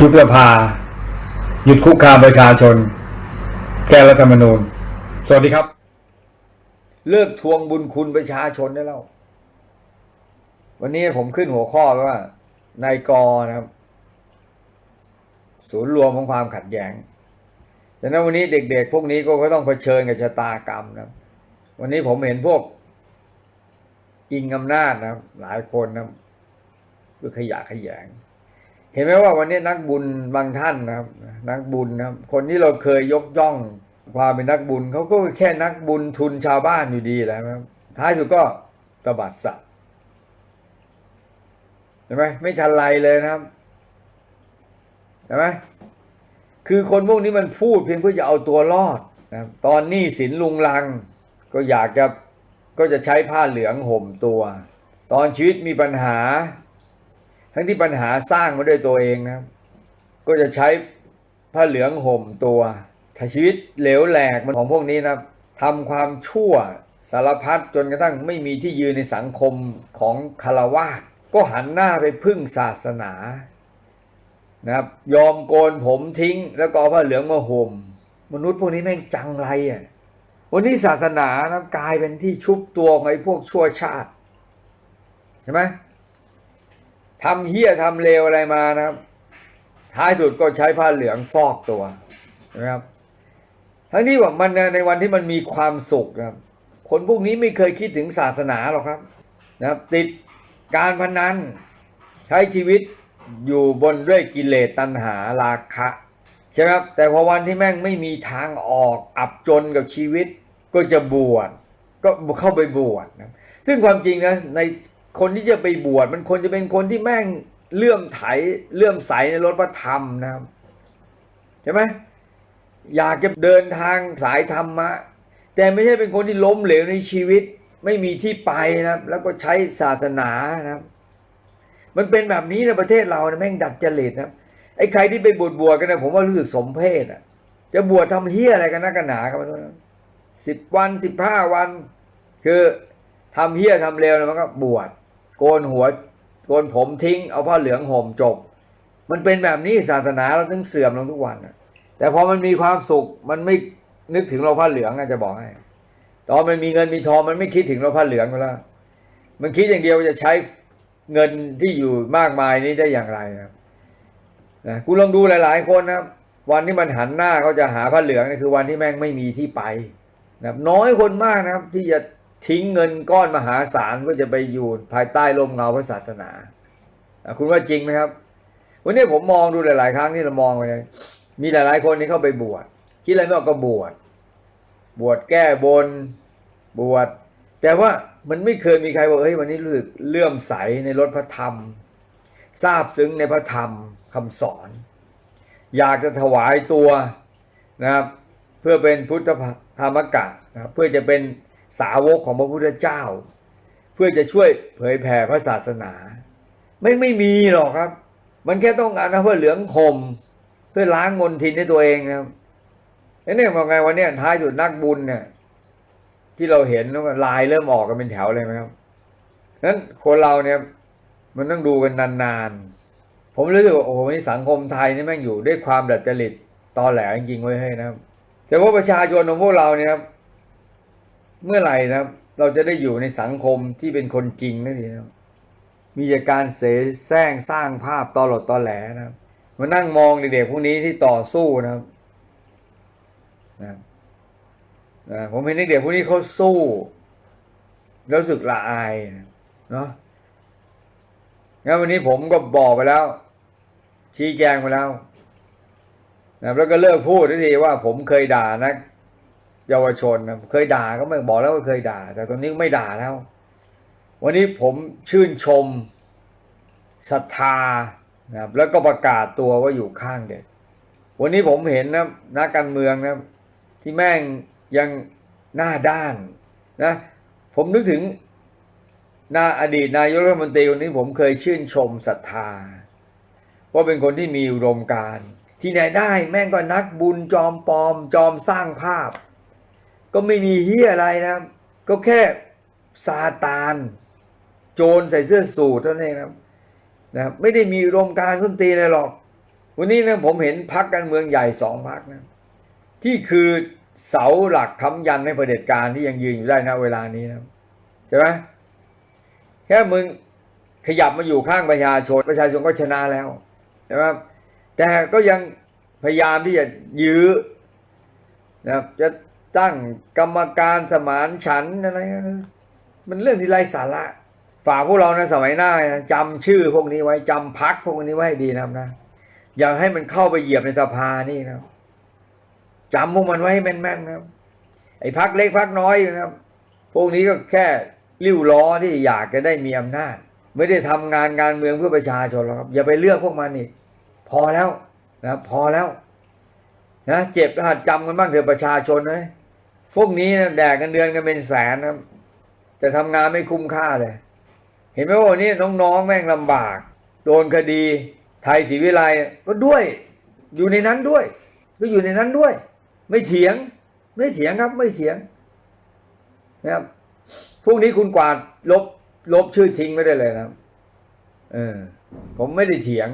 ยุบสภา หยุดคุกคามประชาชน แก้รัฐธรรมนูญ สวัสดีครับ เลิกทวงบุญคุณประชาชนได้แล้ว วันนี้ผมขึ้นหัวข้อว่านายกนะครับ ศูนย์รวมของความขัดแย้งฉะนั้นวันนี้เด็กๆ พวกนี้ก็ต้องเผชิญกับชะตากรรมนะวันนี้ผมเห็นพวก อิงอำนาจนะหลายคนนะครับคือขยะแขยง เห็นไหมว่าวันนี้นักบุญบางท่านนะครับ นักบุญนะครับ คนที่เราเคยยกย่องความเป็นนักบุญเขาก็แค่นักบุญทุนชาวบ้านอยู่ดีแหล้วนะครับ ท้ายสุดก็ตบัดสัตว์เห็นไหมไม่ทันไรเลยนะครับเห็นไหมคือคนพวกนี้มันพูดเพียงเพื่อจะเอาตัวรอดนะครับตอนหนี้สินลุงลัง ก็อยากจะก็จะใช้ผ้าเหลืองห่มตัว ตอนชีวิตมีปัญหา ทั้งที่ปัญหาสร้างมาด้วยตัวเองนะก็จะใช้ผ้าเหลืองห่มตัวถ้าชีวิตเหลวแหลกมันของพวกนี้นะทำความชั่วสารพัดจนกระทั่งไม่มีที่ยืนในสังคมของคารวาสก็หันหน้าไปพึ่งศาสนานะครับยอมโกนผมทิ้ง แล้วก็เอาผ้าเหลืองมาห่มมนุษย์พวกนี้แม่งจังไรอะวันนี้ศาสนานะกลายเป็นที่ชุบตัวของไอ้พวกชั่วชาติใช่ไหม ทำเฮี้ยทำเลวอะไรมานะครับ ท้ายสุดก็ใช้ผ้าเหลืองฟอกตัวนะครับ ทั้งนี้ว่ามันในวันที่มันมีความสุขนะครับ คนพวกนี้ไม่เคยคิดถึงศาสนาหรอกครับนะครับ ติดการพนันใช้ชีวิตอยู่บนด้วยกิเลสตัณหาราคะใช่ไหมครับแต่พอวันที่แม่งไม่มีทางออกอับจนกับชีวิต ก็จะบวชก็เข้าไปบวชนะซึ่งความจริงนะใน คนที่จะไปบวชมันควรจะเป็นคนที่แม่งเลื่อมไถเลื่อมใสในรถพระธรรมนะครับใช่ไหมอยากจะเดินทางสายธรรมะ แต่ไม่ใช่เป็นคนที่ล้มเหลวในชีวิต ไม่มีที่ไปนะครับ แล้วก็ใช้ศาสนานะครับ มันเป็นแบบนี้ในประเทศเรานะแม่งดัดจริตนะครับไอ้ใครที่ไปบวชบวชกันนะผมว่ารู้สึกสมเพศอะ จะบวชทำเฮี้ยอะไรกันนักกันหนากันม่รู้นสิบวันสิบห้าวัน คือทำเฮี้ยทำเลวแล้วมันก็บวช โกนหัวโกนผมทิ้ง เอาผ้าเหลืองห่มจบ มันเป็นแบบนี้ศาสนาเราถึงเสื่อมลงทุกวันแต่พอมันมีความสุขมันไม่นึกถึงเราผ้าเหลืองอะจะบอกให้ตอนมันมีเงินมีทองมันไม่คิดถึงเราผ้าเหลืองแล้ว มันคิดอย่างเดียวจะใช้เงินที่อยู่มากมายนี้ได้อย่างไรนะครับนะกูลองดูหลาย ๆ คนนะครับวันที่มันหันหน้าเขาจะหาผ้าเหลืองนี่คือวันที่แม่งไม่มีที่ไปนะน้อยคนมากนะครับ ที่จะ ทิ้งเงินก้อนมหาศาลเพื่อจะไปอยู่ภายใต้ร่มเงาพระศาสนา คุณว่าจริงไหมครับ วันนี้ผมมองดูหลาย ๆ ครั้งที่เรามองไปมีหลาย ๆ คนที่เข้าไปบวชคิดอะไรไม่ออกก็บวชบวชแก้บนบวชแต่ว่ามันไม่เคยมีใครบอกเฮ้ยวันนี้รู้สึกเลื่อมใสในรถพระธรรมทราบซึ้งในพระธรรมคำสอน อยากจะถวายตัวนะครับ เพื่อเป็นพุทธธรรมกะนะเพื่อจะเป็น สาวกของพระพุทธเจ้า เพื่อจะช่วยเผยแผ่พระศาสนา ไม่ไม่มีหรอกครับ มันแค่ต้องการนะเพื่อเหลืองห่มเพื่อล้างมลทินให้ตัวเองนะครับแล้เนี่ยมาไงวันนี้ท้ายสุดนักบุญเนี่ยที่เราเห็นว่าลายเริ่มออกกันเป็นแถวเลยไหมครับนั้นคนเราเนี่ยมันต้องดูกันนานๆ ผมรู้สึกว่าโอ้โหนี่สังคมไทยนี่แม่งอยู่ด้วยความดัดจริตตอแหลจริงๆไว้ให้นะครับ แต่ว่าประชาชนของพวกเราเนี่ยครับ เมื่อไหร่นะครับ เราจะได้อยู่ในสังคมที่เป็นคนจริงนั่นเองมีการเสแสร้งสร้างภาพตอหลดตอแหลนะครับมานั่งมองเด็กๆพวกนี้ที่ต่อสู้นะครับนะนะผมเห็นเด็กๆพวกนี้เขาสู้แล้วรู้สึกละอายเนาะงั้นวันนี้ผมก็บอกไปแล้ว ชี้แจงไปแล้วนะแล้วก็เลิกพูดทีว่าผมเคยด่านะ เยาวชนนะเคยด่าก็ไม่บอกแล้วว่าเคยด่า แต่ตอนนี้ไม่ด่าแล้ว วันนี้ผมชื่นชมศรัทธานะครับแล้วก็ประกาศตัวว่าอยู่ข้างเด็ก วันนี้ผมเห็นนะนักการเมืองนะที่แม่งยังหน้าด้านนะผมนึกถึงนาอดีตนายกรัฐมนตรีคนนี้ผมเคยชื่นชมศรัทธา ว่าเป็นคนที่มีอุดมการ ที่ไหนได้แม่งก็นักบุญจอมปลอมจอมสร้างภาพ ก็ไม่มีเฮียอะไรนะครับก็แค่ซาตาน โจรใส่เสื้อสูทเท่านั้นเองนะครับนะไม่ได้มีอุดมการส้นตีอะไรหรอก วันนี้นะผมเห็นพักการเมืองใหญ่สองพักนะที่คือเสาหลักค้ำยันให้เผด็จการที่ยังยืนอยู่ได้นะเวลานี้นะใช่ไหมแค่มึงขยับมาอยู่ข้างประชาชนประชาชนก็ชนะแล้วใช่ไหมแต่ก็ยังพยายามที่จะยื้อนะครับจะ ตั้งกรรมการสมานฉันอะไรมันเรื่องที่ไร้สาระฝากพวกเรานะสมัยหน้าจำชื่อพวกนี้ไว้จำพักพวกนี้ไว้ให้ดีนะครับนะอย่าให้มันเข้าไปเหยียบในสภานี่นะจำพวกมันไว้ให้แม่นๆนะครับ ไอ้พักเล็กพักน้อยนะครับ พวกนี้ก็แค่ริ้วล้อที่อยากจะได้มีอำนาจ ไม่ได้ทำงานการเมืองเพื่อประชาชนหรอกครับ อย่าไปเลือกพวกมันอีกพอแล้วนะพอแล้วนะเจ็บแล้วหัดจำกันบ้างเถอะประชาชนนะ พวกนี้นะแดกกันเดือนกันเป็นแสนนะครับจะทำงานไม่คุ้มค่าเลย เห็นไหมว่าวันนี้น้องๆ แม่งลำบาก โดนคดีไทยศรีวิไลก็ด้วย อยู่ในนั้นด้วย ก็อยู่ในนั้นด้วย ไม่เถียง ไม่เถียงครับ ไม่เถียงนะครับพรุ่งนี้คุณกวาดลบลบชื่อทิ้งไม่ได้เลยนะครับเออ ผมไม่ได้เถียง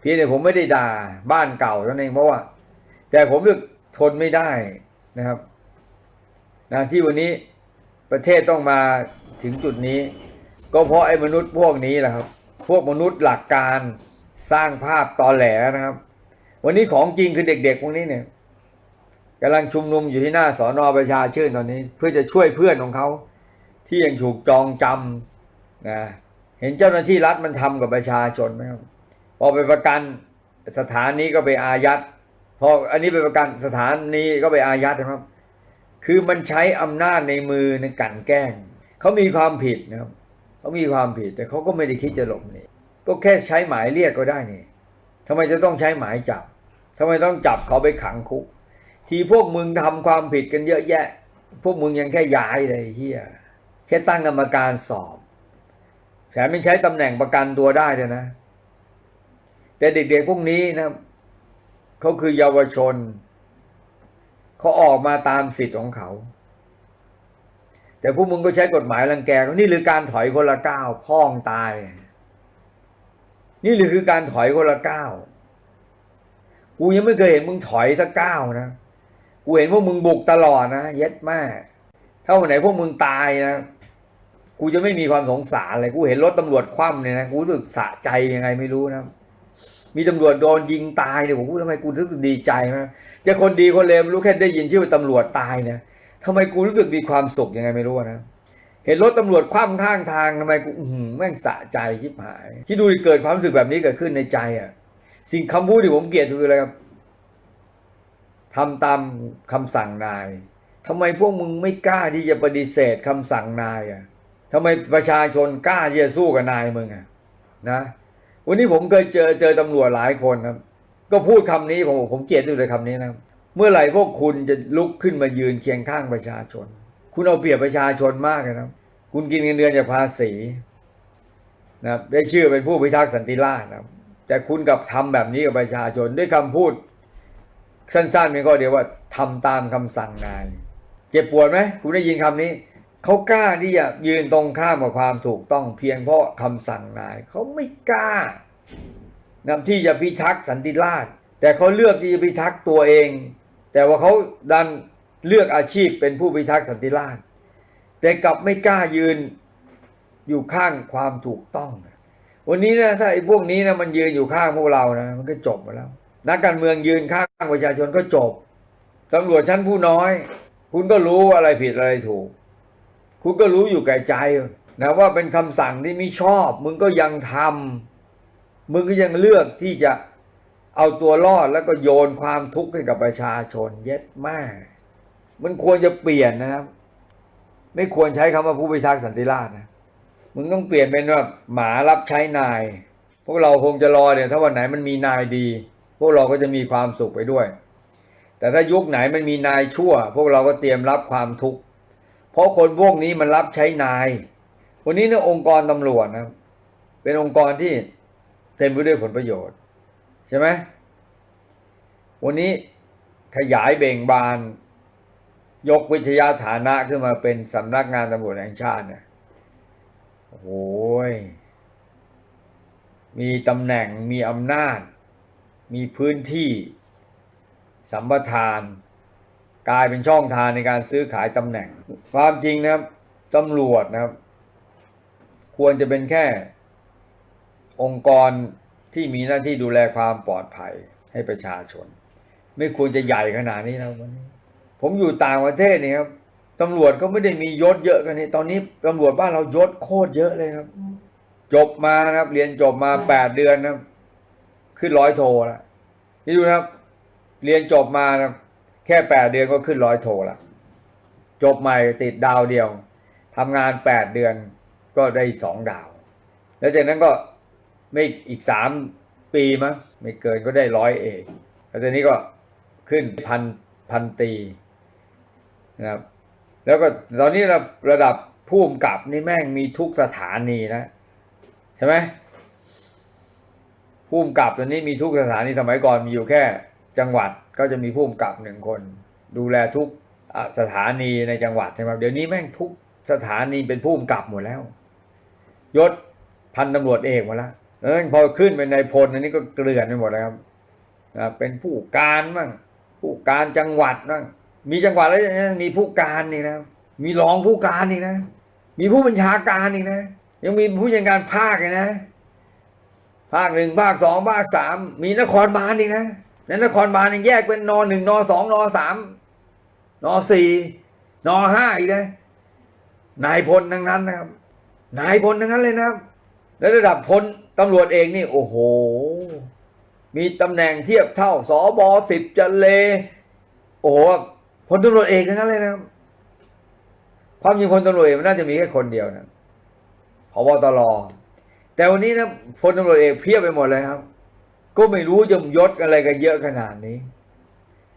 เพียงแต่ผมไม่ได้ด่าบ้านเก่าเท่านั้นเองเพราะว่า แต่ผมเลือกทนไม่ได้นะครับ นะที่วันนี้ประเทศต้องมาถึงจุดนี้ ก็เพราะไอ้มนุษย์พวกนี้แหละครับ พวกมนุษย์หลักการสร้างภาพตอแหลนะครับ วันนี้ของจริงคือเด็กๆพวกนี้เนี่ยกำลังชุมนุมอยู่ที่หน้าสอนอประชาชื่นตอนนี้ เพื่อจะช่วยเพื่อนของเขา ที่ยังถูกจองจำนะเห็นเจ้าหน้าที่รัฐมันทำกับประชาชนไหมครับพอไปประกันสถานนี้ก็ไปอายัดพออันนี้ไปประกันสถานนี้ก็ไปอายัดนะครับ คือมันใช้อำนาจในมือในกลันแกล้งเขามีความผิดนะครับเขามีความผิดแต่เขาก็ไม่ได้คิดจะหลบหนีก็แค่ใช้หมายเรียกก็ได้นี่ทำไมจะต้องใช้หมายจับทำไมต้องจับเขาไปขังคุก ทีพวกมึงทำความผิดกันเยอะแยะ พวกมึงยังแค่ย้ายเลยเฮียแค่ตั้งกรรมการสอบแถมไม่ใช้ตำแหน่งประกันตัวได้เลยนะ แต่เด็กๆพวกนี้นะเขาคือเยาวชน เขาออกมาตามสิทธิ์ของเขา แต่พวกมึงก็ใช้กฎหมายรังแกเขานี่หรือการถอยคนละก้าวพ่องตาย นี่หรือคือการถอยคนละก้าวกูยังไม่เคยเห็นมึงถอยสักก้าวนะกูเห็นพวกมึงบุกตลอดนะเย็ดแม่ถ้าวันไหนพวกมึงตายนะกูจะไม่มีความสงสารเลยกูเห็นรถตำรวจคว่ำเนี่ยนะกูรู้สึกสะใจยังไงไม่รู้นะมีตำรวจโดนยิงตายเนี่ยผมพูดทำไมกูรู้สึกดีใจนะ จะคนดีคนเลวรู้แค่ได้ยินชื่อตำรวจตายเนี่ยทำไมกูรู้สึกมีความสุขยังไงไม่รู้นะเห็นรถตำรวจคว่ำข้างทางทำไมกูแม่งสะใจชิบหายที่ดูเกิดความรู้สึกแบบนี้เกิดขึ้นในใจอะ สิ่งคำพูดที่ผมเกลียดคืออะไรครับทำตามคำสั่งนาย ทำไมพวกมึงไม่กล้าที่จะปฏิเสธคำสั่งนายอะทำไมประชาชนกล้าที่จะสู้กับนายมึงอะนะ วันนี้ผมเคยเจอเจอตำรวจหลายคนครับ ก็พูดคำนี้ผมผมเกลียดอยู่เลยคำนี้นะ เมื่อไหร่พวกคุณจะลุกขึ้นมายืนเคียงข้างประชาชน คุณเอาเปรียบประชาชนมากเลยนะครับคุณกินเงินเดือนจากภาษีนะได้ชื่อเป็นผู้พิทักษ์สันติราษฎร์นะแต่คุณกับทำแบบนี้กับประชาชนด้วยคำพูด สั้นๆเพียงข้อเดียวว่าทำตามคำสั่งนาย เจ็บปวดไหมคุณได้ยินคำนี้เขากล้าที่จะยืนตรงข้ามกับความถูกต้องเพียงเพราะคำสั่งนายเขาไม่กล้า นำที่จะพิทักษ์สันติราษฎร์แต่เขาเลือกที่จะพิทักษ์ตัวเอง แต่ว่าเขาดันเลือกอาชีพเป็นผู้พิทักษ์สันติราษฎร์แต่กลับไม่กล้ายืนอยู่ข้างความถูกต้อง วันนี้นะถ้าไอ้พวกนี้นะมันยืนอยู่ข้างพวกเรานะมันก็จบไปแล้ว นักการเมืองยืนข้างประชาชนก็จบตำรวจชั้นผู้น้อย คุณก็รู้ว่าอะไรผิดอะไรถูก คุณก็รู้อยู่แก่ใจนะว่าเป็นคำสั่งที่ไม่ชอบ มึงก็ยังทำ มึงก็ยังเลือกที่จะเอาตัวรอดแล้วก็โยนความทุกข์ให้กับประชาชนเย็ดแม่มันควรจะเปลี่ยนนะครับ ไม่ควรใช้คำว่าผู้พิทักษ์สันติราษฎร์นะมึงต้องเปลี่ยนเป็นว่าหมารับใช้นาย พวกเราคงจะรอเนี่ยถ้าวันไหนมันมีนายดี พวกเราก็จะมีความสุขไปด้วย แต่ถ้ายุคไหนมันมีนายชั่ว พวกเราก็เตรียมรับความทุกข์เพราะคนพวกนี้มันรับใช้นาย วันนี้เนี่ยองค์กรตำรวจนะ เป็นองค์กรที่ เต็มไปด้วยผลประโยชน์ ใช่ไหมวันนี้ขยายเบ่งบาน ยกวิทยาฐานะขึ้นมาเป็นสำนักงานตำรวจแห่งชาติเนี่ยโอ้โหยมีตำแหน่งมีอำนาจ มีพื้นที่ สัมปทาน กลายเป็นช่องทางในการซื้อขายตำแหน่ง ความจริงนะครับตำรวจนะครับ ควรจะเป็นแค่ องค์กรที่มีหน้าที่ดูแลความปลอดภัยให้ประชาชน ไม่ควรจะใหญ่ขนาดนี้นะวันนี้ ผมอยู่ต่างประเทศนี่ครับตำรวจก็ไม่ได้มียศเยอะกันนี่ตอนนี้ตำรวจบ้านเรายศโคตรเยอะเลยครับ จบมานะครับ เรียนจบมาแปดเดือนนะครับขึ้นร้อยโทแล้วนี่ดูนะครับ เรียนจบมานะแค่แปดเดือนก็ขึ้นร้อยโทละจบใหม่ติดดาวเดียวทำงานแปดเดือนก็ได้สองดาว แล้วจากนั้นก็ ไม่อีกสามปีมั้งไม่เกินก็ได้ร้อยเอกแล้วตอนนี้ก็ขึ้นพันพันตีนะครับ แล้วก็ตอนนี้ระระดับผู้กำกับนี่แม่งมีทุกสถานีนะ ใช่ไหมผู้กำกับตอนนี้มีทุกสถานีสมัยก่อนมีอยู่แค่จังหวัดก็จะมีผู้กำกับหนึ่งคน ดูแลทุกสถานีในจังหวัดใช่ไหมเดี๋ยวนี้แม่งทุกสถานีเป็นผู้กำกับหมดแล้ว ยศพันตำรวจเอกหมดแล้ว แล้วพอขึ้นเป็นนายพลอันนี้ก็เกลื่อนไปหมดแล้วครับนะเป็นผู้การบ้างผู้การจังหวัดบ้างมีจังหวัดแล้วมีผู้การนี่นะมีรองผู้การนี่นะ มีผู้บัญชาการอีกนะ ยังมีผู้ยังการภาคอีกนะ ภาคหนึ่งภาคสองภาคสามมีนครบาลอีกนะในนครบาลยังแยกเป็นนหนึ่งนสองนสามนสี่นห้าอีกนะนายพลทั้งนั้นนะครับ นายพลทั้งนั้นเลยนะครับ แล้วระดับพล ตำรวจเองนี่โอ้โห มีตำแหน่งเทียบเท่าสอบอสิบจะเล โอ้โหพลตำรวจเอกทั้งนั้นเลยนะครับความจริงพลตำรวจเอกมันน่าจะมีแค่คนเดียวนะพบตรแต่วันนี้นะพลตำรวจเอกเพียบไปหมดเลยครับ ก็ไม่รู้จะยศอะไรกันเยอะขนาดนี้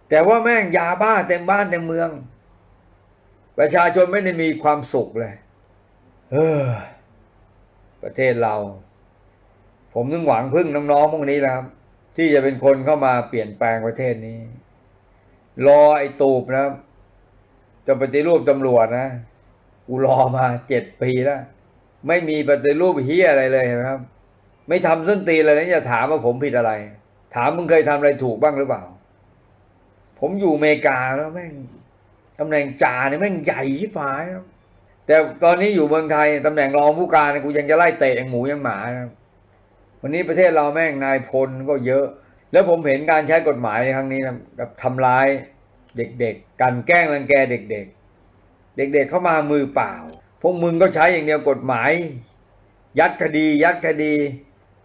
แต่ว่าแม่งยาบ้าเต็มบ้านเต็มเมือง ประชาชนไม่ได้มีความสุขเลย เออ ประเทศเรา ผมนึงหวังพึ่งน้องๆพวกนี้แหละครับ ที่จะเป็นคนเข้ามาเปลี่ยนแปลงประเทศนี้ รอไอ้ตูบนะครับจะปฏิรูปตำรวจนะกูรอมาเจ็ดปีแล้วไม่มีปฏิรูปเฮียอะไรเลยเห็นไหมครับ ไม่ทำส้นตีนเลยนะอย่าถามว่าผมผิดอะไร ถามมึงเคยทำอะไรถูกบ้างหรือเปล่า ผมอยู่อเมริกาแล้วแม่งตำแหน่งจ่าเนี่ยแม่งใหญ่ชิบหายครับแต่ตอนนี้อยู่เมืองไทยตำแหน่งรองผู้การกูยังจะไล่เตะอย่างหมูอย่างหมานะครับ วันนี้ประเทศเราแม่งนายพลก็เยอะ แล้วผมเห็นการใช้กฎหมายในครั้งนี้นะกับทำร้ายเด็กๆกันแกล้งรังแกเด็ก ๆ เด็กๆเข้ามามือเปล่า พวกมึงก็ใช้อย่างเดียวกฎหมาย ยัดคดี ยัดคดี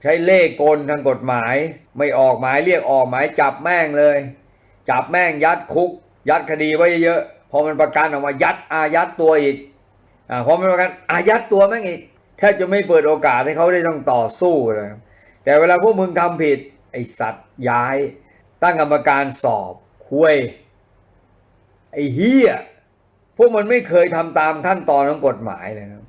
ใช้เล่กลทางกฎหมาย ไม่ออกหมายเรียกออกหมายจับแม่งเลย จับแม่งยัดคุก ยัดคดีไว้เยอะๆพอมันประกันออกมายัดอายัดตัวอีกอ่าพอมันประกันอายัดตัวแม่งอีก ทบจะไม่เปิดโอกาสให้เขาได้ต้องต่อสู้เลยแต่เวลาพวกมึงทำผิด ไอสัตว์ย้าย ตั้งกรรมการสอบคุยไอเฮียพวกมันไม่เคยทำตามขั้นตอนของกฎหมายเลยครับ